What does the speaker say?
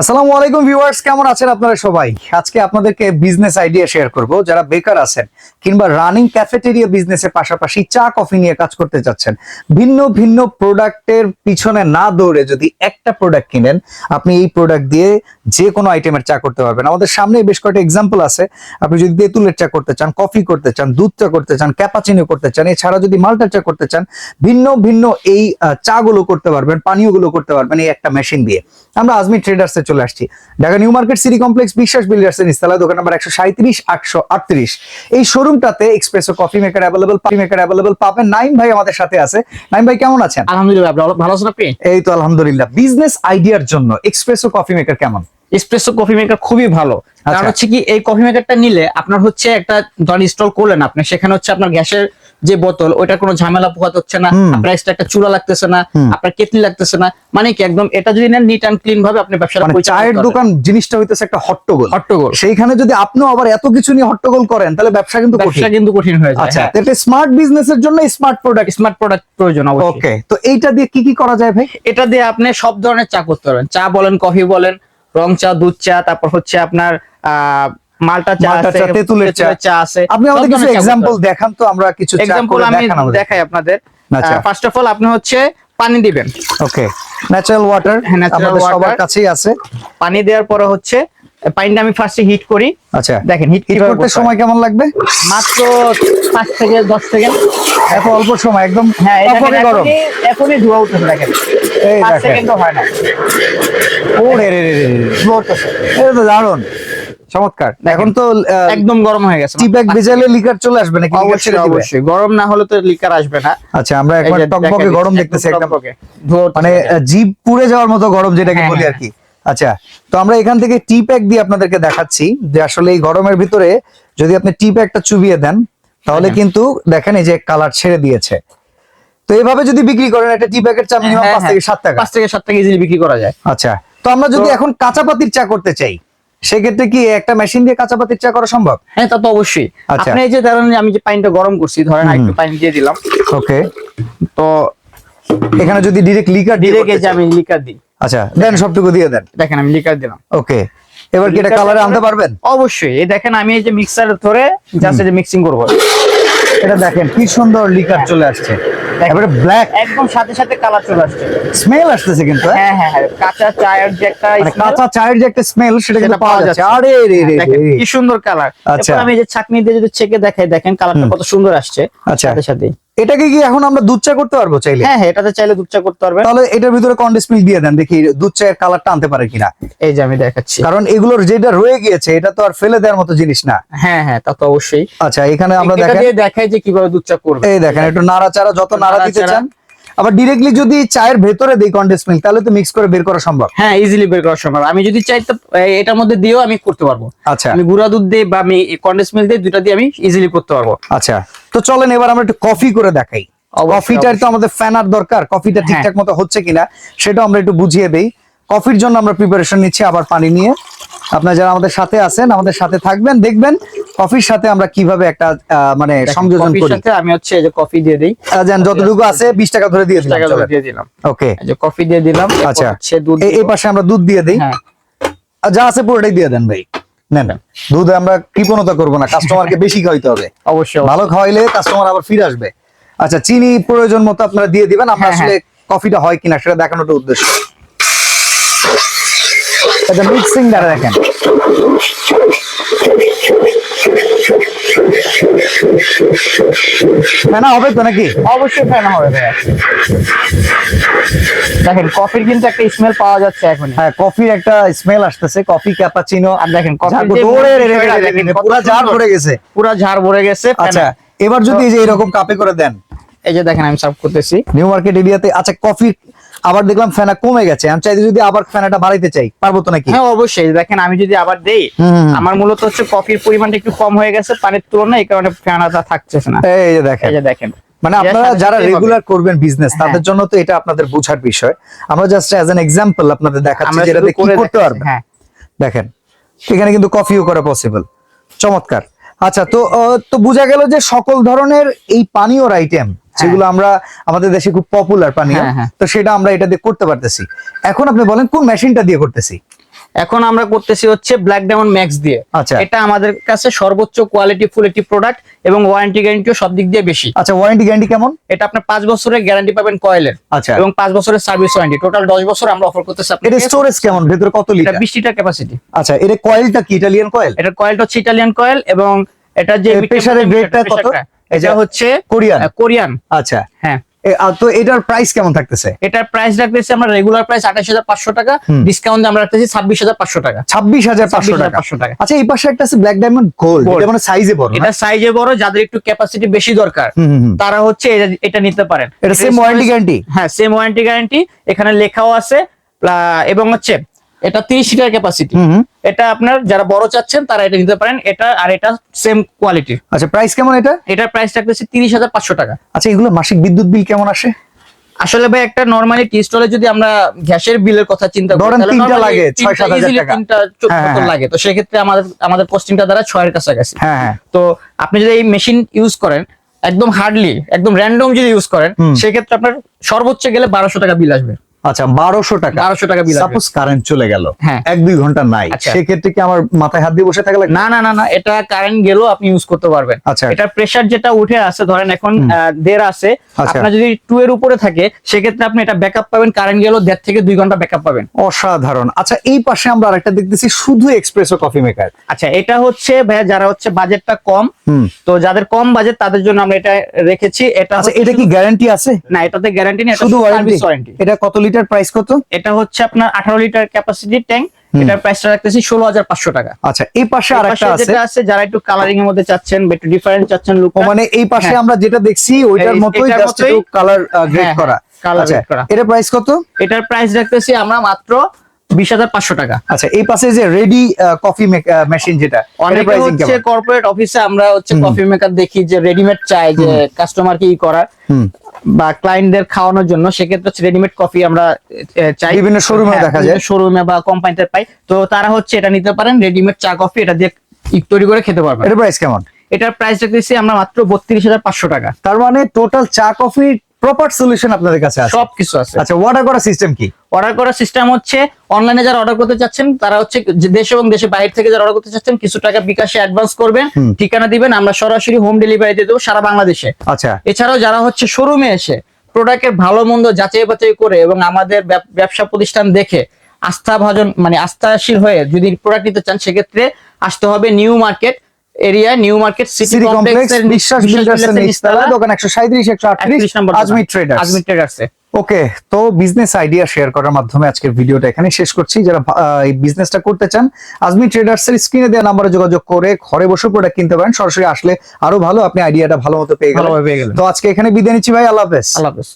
আসসালামু আলাইকুম ভিউয়ার্স, কেমন আছেন আপনারা সবাই? আজকে আপনাদেরকে বিজনেস আইডিয়া শেয়ার করব। যারা বেকার আছেন কিংবা রানিং ক্যাফেটেরিয়া বিজনেসের পাশাপাশি চা কফি নিয়ে কাজ করতে ভিন্ন ভিন্ন প্রোডাক্টের পিছনে না দৌড়ে যদি একটা প্রোডাক্ট কিনেন, আপনি এই প্রোডাক্ট দিয়ে যে কোনো আইটেমের চা করতে পারবেন। আমাদের সামনে বেশ কয়েকটা এক্সাম্পল আছে। আপনি যদি তেঁতুলের চা করতে চান কফি করতে চান, দুধ চা করতে চান ক্যাপাচিনো করতে চান, এছাড়া যদি মাল্টা চা করতে চান, ভিন্ন ভিন্ন এই চাগুলো করতে পারবেন, পানীয়গুলো করতে পারবেন এই একটা মেশিন দিয়ে। আমরা আজমি ট্রেডার্সে চলে আসছি। Dhaka new market city complex Biswas builders এর নিস্তালা দোকান নাম্বার একশো সাঁত্রিশ আটশো আটত্রিশ। এই শোরুমটাতে espresso coffee maker available coffee maker available পাবেন। নাইম ভাই আমাদের সাথে আছে। নাইম ভাই কেমন আছেন? আলহামদুলিল্লাহ আপনি ভালো- আছেন আপনি? এই তো আলহামদুলিল্লাহ। বিজনেস আইডিয়ার জন্য এক্সপ্রেসো কফি মেকার কেমন? এসপ্রেসো কফি মেকার খুবই ভালো। কারণ আচ্ছা। হচ্ছে কি এই কফি মেকারটা নিলে আপনার হচ্ছে একটা ধরেন ইনস্টল করলেন আপনি সেখানে হচ্ছে আপনার গ্যাসের যে বোতল ওইটা কোনো ঝামেলা পোহাতে হচ্ছে না। আপনার extra একটা চুলা লাগতেছে না আপনার কেটলি লাগতেছে না মানে কি একদম এটা যদি নেন নিট অ্যান্ড ক্লিন ভাবে আপনি ব্যবসাটা মানে চায়ের দোকান জিনিসটা হইতেছে একটা হট্টগোল হট্টগোল সেইখানে যদি আপনিও আবার এত কিছু নিয়ে হট্টগোল করেন তাহলে ব্যবসা কিন্তু কঠিন। ব্যবসা কিন্তু কঠিন হয়ে যায় আচ্ছা তো এটা স্মার্ট বিজনেসের জন্য স্মার্ট প্রোডাক্ট স্মার্ট প্রোডাক্ট প্রয়োজন অবশ্যই। ওকে তো এইটা দিয়ে কি কি করা যায় ভাই? এটা দিয়ে আপনি সব ধরনের চা করতে পারবেন। চা বলেন কফি বলেন রং চা দুধ চা তারপর হচ্ছে আপনার আহ মালটা চা আছে চা, তেঁতুলের চা। চা আছে। আপনি আমাদের কিছু এক্সাম্পল। দেখান তো আমরা কিছু এক্সাম্পল আমি দেখাই আপনাদের। আচ্ছা। ফার্স্ট অফ অল আপনি হচ্ছে পানি দিবেন। ওকে। ন্যাচারাল ওয়াটার আমাদের সবার কাছেই আছে। পানি দেওয়ার পরে হচ্ছে পানিটা আমি ফার্স্টে হিট করি। আচ্ছা। দেখেন হিট করতে সময় কেমন লাগবে? মাত্র পাঁচ থেকে দশ সেকেন্ড। এত অল্প সময় একদম হ্যাঁ গরম। এখনই ধোয়া উঠতেছে দেখেন। এই দেখেন। সেকেন্ডও হয় না। ও রে রে রে এটা তো দারুণ। চমৎকার। এখন তো একদম গরম হয়ে গেছে টি ব্যাগ ভেজালে লিকার চলে আসবে নাকি? অবশ্যই অবশ্যই। গরম না হলে তো লিকার আসবে না। আচ্ছা আমরা একবার টকবকে গরম দেখতেছি একদম। মানে। জিভ পুড়ে যাওয়ার মতো গরম যেটাকে হ্যাঁ, বলি আর হ্যাঁ। কি আচ্ছা তো আমরা এখান থেকে টি প্যাক দিয়ে আপনাদেরকে দেখাচ্ছি যে আসলে এই গরমের ভিতরে যদি আপনি টি প্যাকটা চুবিয়ে দেন তাহলে কিন্তু দেখেন এই যে কালার ছেড়ে দিয়েছে। তো এইভাবে যদি বিক্রি করেন একটা টি প্যাকের চা মিনিমাম হ্যাঁ, পাঁচ থেকে সাত টাকা। পাঁচ থেকে সাত টাকা ইজিলি বিক্রি করা যায়। আচ্ছা তো আমরা যদি এখন কাঁচা পাতির চা করতে চাই সেক্ষেত্রে কি একটা মেশিন দিয়ে কাঁচা পাতির চা করা সম্ভব? হ্যাঁ তা তো অবশ্যই। আচ্ছা। আপনি এই যে ধরেন আমি যে পানিটা গরম করছি ধরেন একটু পানি দিয়ে দিলাম। ওকে তো এখানে যদি ডিরেক্ট লিকার করতে এই যে আমি লিকার দিই। আচ্ছা দেন সবটুকু দিয়ে দেন। দেখেন আমি লিকার দিলাম। ওকে এবার কি এটা কালারে আনতে পারবেন? অবশ্যই। এই দেখেন আমি এই যে মিক্সার ধরে জাস্ট এই যে মিক্সিং করব। এটা দেখেন কি সুন্দর লিকার চলে আসছে। এবারে ব্ল্যাক একদম সাথে সাথে কালার চলে আসছে স্মেল আসতেছে কিন্তু হ্যাঁ? হ্যাঁ হ্যাঁ হ্যাঁ কাঁচা চায়ের যে একটা মানে কাঁচা চায়ের যে একটা স্মেল সেটা কিন্তু পাওয়া যাচ্ছে। আরে রে রে কি সুন্দর কালার আচ্ছা। আমি যে ছাকনি দিয়ে যদি ছেকে দেখাই দেখেন কালারটা কত সুন্দর আসছে আচ্ছা। সাথে সাথে এটাকে কি এখন আমরা দুধ চা করতে পারব চাইলে? হ্যাঁ হ্যাঁ এটাতে চাইলে দুধ চা করতে পারবেন। তাহলে এটার ভিতরে কন্ডেন্স মিল্ক দিয়ে দেন? দেখি দুধ চায়ের কালারটা আনতে পারে কিনা। এই যে আমি দেখাচ্ছি। কারণ এগুলোর যেটা রয়ে গিয়েছে এটা তো আর ফেলে দেওয়ার মতো জিনিস না। হ্যাঁ হ্যাঁ তা তো অবশ্যই। আচ্ছা এখানে আমরা দেখেন। দেখাই যে কীভাবে দুধ চা করবে এই দেখেন একটু নাড়াচাড়া যত নাড়া দিতে চান। আবার ডিরেক্টলি যদি চায়ের ভেতরে দিই কন্ডেন্স মিল্ক তাহলে তো মিক্স করে বের করা সম্ভব। হ্যাঁ ইজিলি বের করা সম্ভব। আমি যদি চাই তো এটার মধ্যে দিয়েও আমি করতে পারব। আচ্ছা। আমি গুঁড়া দুধ দিয়ে বা আমি কন্ডেন্স মিল্ক দিয়ে দুটা দিয়ে আমি ইজিলি করতে পারব। আচ্ছা। তো চলেন এবার আমরা একটু কফি করে দেখাই। কফিটার তো আমাদের ফ্যানার দরকার কফিটা হ্যাঁ। ঠিকঠাক মতো হচ্ছে কিনা সেটা আমরা একটু বুঝিয়ে দেই। কফির জন্য আমরা প্রিপারেশন নিচ্ছি আবার পানি নিয়ে। আপনারা যারা আমাদের সাথে আছেন আমাদের সাথে থাকবেন দেখবেন কফির সাথে আমরা কীভাবে একটা মানে সংযোজন কফির করি। সাথে আমি হচ্ছে এই যে কফি দিয়ে দিই। যেন যতটুকু আছে বিশ টাকা ধরে দিয়ে দিলাম টাকা দিয়ে দিলাম। ওকে এই যে কফি দিয়ে দিলাম আচ্ছা। এই- পাশে আমরা দুধ দিয়ে দিই। হ্যাঁ। আর যা আছে পুরোটাই দিয়ে দেন ভাই। নেন দুধে আমরা কৃপণতা করব না কাস্টমারকে বেশি খাওয়াইতে হবে। অবশ্যই ভালো খাওয়াইলে কাস্টমার আবার ফিরে আসবে। আচ্ছা চিনি প্রয়োজন মতো আপনারা দিয়ে দিবেন আপনার হ্যাঁ, আসলে কফিটা হয় কিনা সেটা দেখানোটা উদ্দেশ্য। আচ্ছা মিক্সিং দ্বারা দেখেন। ফেনা হবে তো নাকি? অবশ্যই ফেনা হবে ভাইয়া। দেখেন কফির কিন্তু একটা স্মেল পাওয়া যাচ্ছে এখন হ্যাঁ কফির একটা স্মেল আসতেছে কফি ক্যাপাচিনো আর দেখেন পুরা ঝাড়। পড়ে গেছে। পুরা ঝাড় ভরে গেছে আচ্ছা এবার যদি এই যে এরকম কাপে করে দেন। এই যে দেখেন আমি সার্ভ করতেছি। নিউ মার্কেট এরিয়াতে আচ্ছা কফি আবার দেখলাম ফেনা কমে গেছে। আমি চাইতে যদি আবার ফেনাটা বাড়াইতে চাই পারব তো নাকি? হ্যাঁ অবশ্যই। দেখেন আমি যদি আবার দেই আমার মূলত হচ্ছে কফির পরিমাণটা একটু কম হয়ে গেছে পানির তুলনায় এই কারণে ফেনাটা থাকতেছে না। এই যে দেখেন। এই যে দেখেন। মানে আপনারা যারা রেগুলার করবেন বিজনেস হ্যাঁ। তাদের জন্য তো এটা আপনাদের বোঝার বিষয়। আমরা জাস্ট অ্যাজ এন এক্সাম্পল আপনাদের দেখাচ্ছি যেটা কি করতে পারবেন। হ্যাঁ। দেখেন এখানে কিন্তু কফিও করা পসিবল চমৎকার। আচ্ছা তো তো বোঝা গেল যে সকল ধরনের এই পানীয় আইটেম যেগুলো আমরা আমাদের দেশে খুব পপুলার পানীয় হ্যাঁ, হ্যাঁ। তো সেটা আমরা এটা দিয়ে করতে পারতেছি। এখন আপনি বলেন কোন মেশিনটা দিয়ে করতেছি? এখন আমরা করতেছি হচ্ছে ব্ল্যাক ডায়মন্ড ম্যাক্স দিয়ে। আচ্ছা। এটা আমাদের কাছে সর্বোচ্চ কোয়ালিটি ফুল একটি প্রোডাক্ট এবং ওয়ারেন্টি গ্যারান্টিও সব দিক দিয়ে বেশি। আচ্ছা ওয়ারেন্টি গ্যারান্টি কেমন? এটা আপনার পাঁচ বছরের গ্যারান্টি পাবেন কয়েলের আচ্ছা। এবং পাঁচ বছরের সার্ভিস ওয়ারেন্টি টোটাল দশ বছর আমরা অফার করতেছি এটা স্টোরেজ কেমন? ভেতরে কত লিটার বিশ লিটার ক্যাপাসিটি আচ্ছা এটা কয়েলটা কি? ইটালিয়ান কয়েল এটা কয়েলটা হচ্ছে ইটালিয়ান কয়েল এবং এটা যে প্রেসারের pressure এর grade টা কত? এটা হচ্ছে কোরিয়ান। কোরিয়ান। আচ্ছা। হ্যাঁ। তো এটার প্রাইস কেমন থাকতেছে? এটার প্রাইস রাখতেছি আমরা রেগুলার প্রাইস আঠাশ হাজার পাঁচশো টাকা ডিসকাউন্ট আমরা রাখতেছি ছাব্বিশ হাজার পাঁচশো টাকা। ছাব্বিশ হাজার পাঁচশো টাকা। পাঁচশো টাকা। আচ্ছা এই পাশে একটা আছে ব্ল্যাক ডায়মন্ড গোল্ড এটা মানে সাইজে বড় এটা সাইজে বড় যাদের একটু ক্যাপাসিটি বেশি দরকার। তারা হচ্ছে এটা- এটা নিতে পারেন। এটা সেম ওয়ারেন্টি গ্যারান্টি হ্যাঁ সেম ওয়ারেন্টি গ্যারান্টি এখানে লেখাও আছে এবং হচ্ছে এটা তিরিশ লিটার ক্যাপাসিটি। এটা আপনার যারা বড় চাচ্ছেন তারা এটা নিতে পারেন। এটা আর এটা সেম কোয়ালিটি আচ্ছা প্রাইস কেমন এটা? এটার প্রাইস হাজার পাঁচশো টাকা। আচ্ছা এগুলো মাসিক বিদ্যুৎ বিল কেমন আসে? আসলে ভাই একটা নরমালি টি স্টলে যদি আমরা গ্যাসের বিলের কথা চিন্তা করি তাহলে তিনটা লাগে, তিনটা ছয় সাত হাজার easily টাকা। তিনটা চোদ্দ হ্যাঁ, হ্যাঁ। লাগে। তো সেক্ষেত্রে আমাদের আমাদের কস্টিংটা দ্বারা ছয়ের কাছাকাছি। হ্যাঁ হ্যাঁ। তো আপনি যদি এই মেশিন ইউজ করেন একদম হার্ডলি একদম র্যান্ডম যদি ইউজ করেন। সেক্ষেত্রে আপনার সর্বোচ্চ গেলে বারোশো টাকা বিল আসবে। আচ্ছা বারোশো টাকা। বারোশো টাকা বিল সাপোজ কারেন্ট চলে গেল। হ্যাঁ। এক দুই ঘণ্টা নাই। আচ্ছা। সেক্ষেত্রে কি আমার মাথায় হাত দিয়ে বসে থাকা লাগবে? না না না না এটা কারেন্ট গেলেও আপনি ইউজ করতে পারবেন। আচ্ছা। প্রেসার যেটা উঠে আছে ধরেন এখন দেড় আছে আচ্ছা। আপনার যদি টু এর উপরে থাকে সেক্ষেত্রে আপনি এটা ব্যাকআপ পাবেন কারেন্ট গেলেও দেড় থেকে দুই ঘণ্টা ব্যাকআপ পাবেন। অসাধারণ। আচ্ছা এই পাশে আমরা আরেকটা দেখতেছি শুধু এক্সপ্রেসো কফি মেকার আচ্ছা এটা হচ্ছে ভাইয়া যারা হচ্ছে বাজেটটা কম তো যাদের কম বাজেট তাদের জন্য আমরা এটা রেখেছি। এটা আচ্ছা এটা কি গ্যারান্টি আছে? না এটাতে গ্যারান্টি নেই শুধু ওয়ারেন্টি এটা কত লিটার প্রাইস কত? এটা হচ্ছে আপনার আঠারো লিটার ক্যাপাসিটি ট্যাঙ্ক। এটার প্রাইসটা রাখতেছি ষোলো হাজার পাঁচশো টাকা। আচ্ছা এই পাশে আরেকটা পাশে আছে। যেটা আছে যারা একটু কালারিং এর মধ্যে চাচ্ছেন একটু ডিফারেন্ট চাচ্ছেন লুক মানে এই পাশে হ্যাঁ। আমরা যেটা দেখছি ওইটার মতোই জাস্ট একটু কালার গ্রেড হ্যাঁ, করা। colour আচ্ছা grade করা। এটা প্রাইস কত? এটার প্রাইস রাখতেছি আমরা মাত্র বিশ হাজার পাঁচশো টাকা। আচ্ছা এই পাশে যে রেডি কফি মেশিন যেটা অনেকে হচ্ছে কর্পোরেট অফিসে আমরা হচ্ছে কফি মেকার দেখি যে রেডিমেড চাই যে কাস্টমার কি করার। হুম। বা ক্লায়েন্টদের খাওয়ানোর জন্য সেক্ষেত্রে হচ্ছে রেডিমেড কফি আমরা চাই। বিভিন্ন শোরুমে এও দেখা যায়। শোরুমে বা কোম্পানিতে পাই। তো তারা হচ্ছে এটা নিতে পারেন রেডিমেড চা কফি এটা দিয়ে তৈরি করে খেতে পারবেন। এর প্রাইস কেমন? এটার প্রাইস রাখতেছি আমরা মাত্র বত্রিশ হাজার পাঁচশো টাকা। তার মানে টোটাল চা কফি প্রপার সলিউশন আপনাদের কাছে আছে। সবকিছু আছে। আচ্ছা অর্ডার করার সিস্টেম কি? অর্ডার করার সিস্টেম হচ্ছে অনলাইনে যারা অর্ডার করতে চাচ্ছেন তারা হচ্ছে দেশ এবং দেশের বাইরে থেকে যারা অর্ডার করতে চাচ্ছেন কিছু টাকা বিকাশে অ্যাডভান্স করবেন ঠিকানা দিবেন আমরা সরাসরি হোম ডেলিভারি দিয়ে দেবো সারা বাংলাদেশে। আচ্ছা। এছাড়াও যারা হচ্ছে শোরুমে এসে প্রোডাক্টের ভালো মন্দ যাচাই বাছাই করে এবং আমাদের ব্যবসা প্রতিষ্ঠান দেখে আস্থা ভাজন মানে আস্থাশীল হয়ে যদি প্রোডাক্ট নিতে চান সেক্ষেত্রে আসতে হবে new market area new market city complex কমপ্লেক্সের বিশ্বাস বিল্ডার্স এর নিচতলা দোকান 137 138 নম্বর আজমির ট্রেডার্স আজমির ট্রেডার্সে ওকে তো বিজনেস আইডিয়া শেয়ার করার মাধ্যমে আজকের ভিডিওটা এখানে শেষ করছি। যারা এই বিজনেসটা করতে চান আজমি ট্রেডার্স এর স্ক্রিনে দেওয়া নাম্বারে যোগাযোগ করে ঘরে বসে প্রোডাক্ট কিনতে পারেন। সরাসরি আসলে আরও ভালো আপনি আইডিয়াটা ভালো মতো পেয়ে গেলেন। ভালোভাবে পেয়ে গেলেন। তো আজকে এখানে বিদায় নিচ্ছি ভাই আল্লাহ হাফেজ। আল্লাহ হাফেজ।